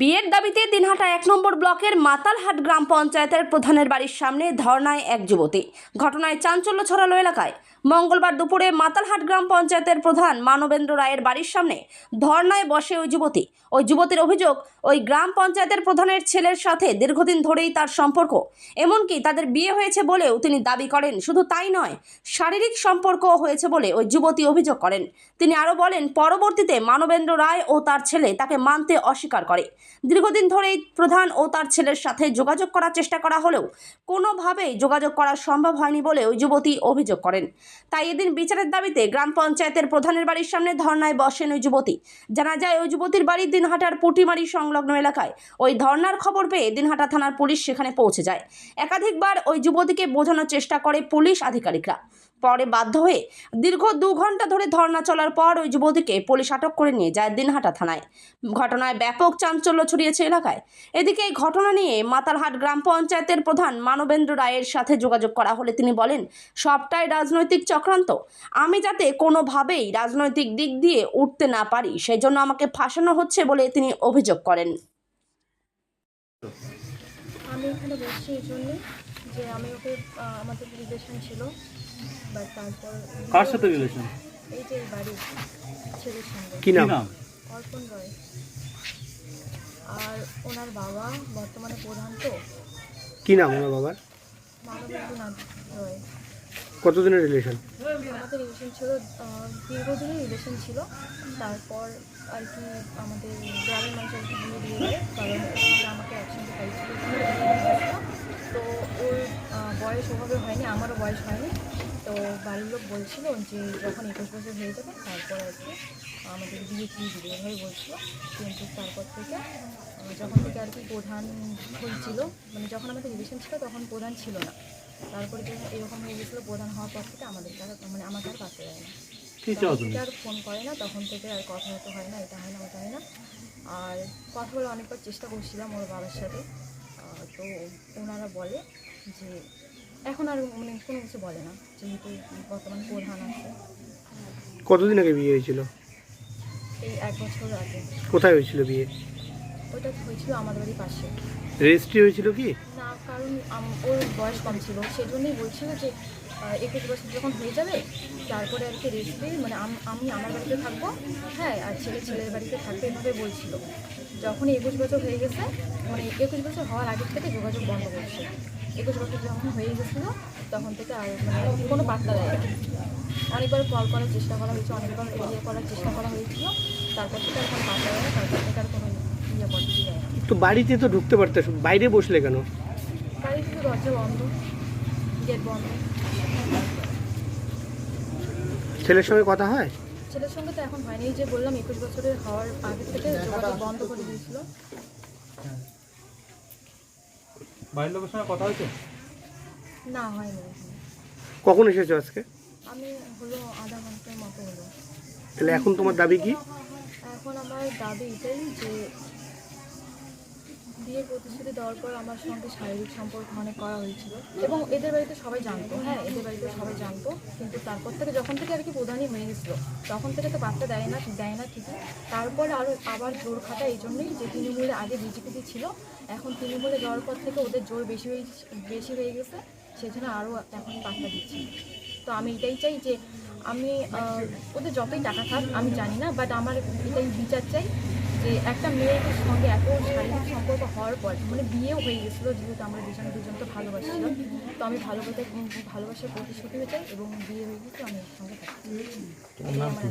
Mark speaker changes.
Speaker 1: বিয়ের দাবিতে দিনহাটা এক নম্বর ব্লকের মাতালহাট গ্রাম পঞ্চায়েতের প্রধানের বাড়ির সামনে ধর্নায় এক যুবতী। ঘটনায় চাঞ্চল্য ছড়ালো এলাকায়। মঙ্গলবার দুপুরে মাতালহাট গ্রাম পঞ্চায়েতের প্রধান মানবেন্দ্র রায়ের বাড়ির সামনে ধর্নায় বসে ওই যুবতী। ওই যুবতীর অভিযোগ, ওই গ্রাম পঞ্চায়েতের প্রধানের ছেলের সাথে দীর্ঘদিন ধরেই তার সম্পর্ক। এমনকি তাদের বিয়ে হয়েছে বলেও তিনি দাবি করেন, শুধু তাই নয়, শারীরিক সম্পর্ক হয়েছে বলে ওই যুবতী অভিযোগ করেন। তিনি আরও বলেন, পরবর্তীতে মানবেন্দ্র রায় ও তার ছেলে তাকে মানতে অস্বীকার করে। দীর্ঘদিন ধরেই প্রধান ও তার ছেলের সাথে যোগাযোগ করার চেষ্টা করা হলেও কোনোভাবেই যোগাযোগ করা সম্ভব হয়নি বলে ওই যুবতী অভিযোগ করেন। তাই এদিন বিচারের দাবিতে গ্রাম পঞ্চায়েতের প্রধানের বাড়ির সামনে ধর্নায় বসেন ওই যুবতী। জানা যায়, ওই যুবতীর বাড়ি দিনহাটার পুটিমারি সংলগ্ন এলাকায়। ওই ধর্নার খবর পেয়ে দিনহাটা থানার পুলিশ সেখানে পৌঁছে যায়। একাধিকবার ওই যুবতীকে বোঝানোর চেষ্টা করে পুলিশ আধিকারিকরা। পরে বাধ্য হয়ে দীর্ঘ দু ঘণ্টা ধরে ধর্না চলার পর ওই যুবতীকে পুলিশ আটক করে নিয়ে যায় দিনহাটা থানায়। ঘটনায় ব্যাপক চাঞ্চল্য ছড়িয়েছে এলাকায়। এদিকে এই ঘটনা নিয়ে মাতারহাট গ্রাম পঞ্চায়েতের প্রধান মানবেন্দ্র রায়ের সাথে যোগাযোগ করা হলে তিনি বলেন, সবটাই রাজনৈতিক চক্রান্ত। আমি যাতে কোনোভাবেই রাজনৈতিক দিক দিয়ে উঠতে না পারি সেই জন্য আমাকে ফাঁসানো হচ্ছে বলে তিনি অভিযোগ করেন।
Speaker 2: আমি এখানে বসছি এই জন্যে যে আমি ওকে আমাদের রিলেশন ছিল। বাট তারপর
Speaker 3: কার সাথে রিলেশন
Speaker 2: এই যে ছেলের সঙ্গে।
Speaker 4: কি নাম?
Speaker 2: অর্পণ রয়। আর ওনার বাবা বর্তমানে প্রধান তো।
Speaker 4: কি নাম ওনার বাবার?
Speaker 2: মানবেন্দ্রনাথ রয়।
Speaker 4: কতদিনের রিলেশন
Speaker 2: আমাদের রিলেশন ছিল দীর্ঘদিনের রিলেশন ছিল। তারপর আর কি আমাদের গ্রামের মানুষ আর কি বিয়ে দিয়ে দেয়। কারণ আমাকে একসঙ্গে পাইছিল তো বয়স ওভাবে হয়নি আমারও বয়স হয়নি। তো বাড়ির লোক বলছিল যে যখন একুশ বছর হয়ে যাবে তারপর আর কি আমাদের বিয়ে দিয়ে দিবে এভাবে বলছিল। কিন্তু তারপর থেকে যখন থেকে আর কি প্রধান হয়েছিল মানে যখন আমাদের রিলেশন ছিল তখন প্রধান ছিল না। তারপরে যখন এরকম হয়ে গেছিল প্রধান হওয়ার পর থেকে আমাদের আর মানে আমাকে আর পাশে দেয় না।
Speaker 3: কি
Speaker 2: আর ফোন করে না তখন থেকে আর কথা হতে হয় না এটা হয় না ওটা হয় না। আর কথা বলে অনেকবার চেষ্টা করছিলাম ওর বাবার সাথে। তো ওনারা বলে যে এখন আর মানে কোনো কিছু বলে না যেহেতু বর্তমান প্রধান আছে।
Speaker 4: কতদিন আগে বিয়ে হয়েছিল?
Speaker 2: এই এক বছর আগে।
Speaker 4: কোথায় হয়েছিল বিয়ে?
Speaker 2: ওটা হয়েছিল আমাদের বাড়ির পাশে।
Speaker 4: রেজিস্ট্রি হয়েছিল কি?
Speaker 2: না কারণ আম- ওর বয়স কম ছিল। সেজন্যই বলছিল যে আহ, একুশ বছর যখন হয়ে যাবে তারপরে আর কি রেসিপি মানে আম- আমি আমার বাড়িতে থাকব। হ্যাঁ আর ছেলে ছেলের বাড়িতে থাকবে এভাবে বলছিল। যখন একুশ বছর হয়ে গেছে মানে একুশ বছর হওয়ার আগের থেকে যোগাযোগ বন্ধ করছে একুশ বছর যখন হয়ে গেছিল তখন থেকে আর মানে কোনো বার্তা দেয় অনেকবার কল করার চেষ্টা করা হয়েছে অনেকবার ইয়ে করার চেষ্টা করা হয়েছিল। তারপর থেকে আর কোনো বার্তা দেয় তারপর থেকে আর কোনো ইয়ে করতে দেয়
Speaker 4: তো বাড়িতে তো ঢুকতে পারতে বাইরে বসলে কেন?
Speaker 2: বাড়ির শুধু দরজা বন্ধ গেট বন্ধ।
Speaker 4: ছেলের সঙ্গে কথা হয়?
Speaker 2: ছেলের সঙ্গে তো এখন হয়নি যে বললাম একুশ বছরের হওয়ার আগে থেকে যোগাযোগ বন্ধ করে দিয়েছিল।
Speaker 3: বাড়ির লোকের সঙ্গে কথা হয়েছে?
Speaker 2: না হয়নি।
Speaker 4: কখন এসেছ আজকে?
Speaker 2: আমি হলো আধা ঘণ্টার মতো হলো।
Speaker 4: তাহলে এখন তোমার দাবি কি?
Speaker 2: এখন আমার দাবি এটাই যে বিয়ের প্রতিশ্রুতি দেওয়ার পর আমার সঙ্গে শারীরিক সম্পর্ক অনেক করা হয়েছিল। এবং এদের বাড়িতে সবাই জানতো হ্যাঁ এদের বাড়িতে সবাই জানতো। কিন্তু তারপর থেকে যখন থেকে আর কি প্রধানই হয়ে গেছিল, তখন থেকে তো বার্তা দেয় না দেয় না ঠিকই। তারপরে আরও আবার জোর খাটা এই জন্যই যে তৃণমূলে আগে বিজেপিতে ছিল, এখন তৃণমূলে যাওয়ার পর থেকে ওদের জোর বেশি হয়ে বেশি হয়ে গেছে, সেজন্য আরও এখন বার্তা দিচ্ছি। তো আমি এটাই চাই যে আমি ওদের যতই টাকা থাক, আমি জানি না বাট আমার এটাই বিচার চাই যে একটা মেয়ের সঙ্গে এত শারীরিক সম্পর্ক হওয়ার পর মানে বিয়েও হয়ে গেছিল, যেহেতু আমরা দুজন দুজন তো ভালোবাসছিলাম তো আমি ভালোবাসা ভালোবাসার প্রতিশ্রুতি হয়ে চাই এবং বিয়ে হয়ে গেছে, আমি সঙ্গে থাকি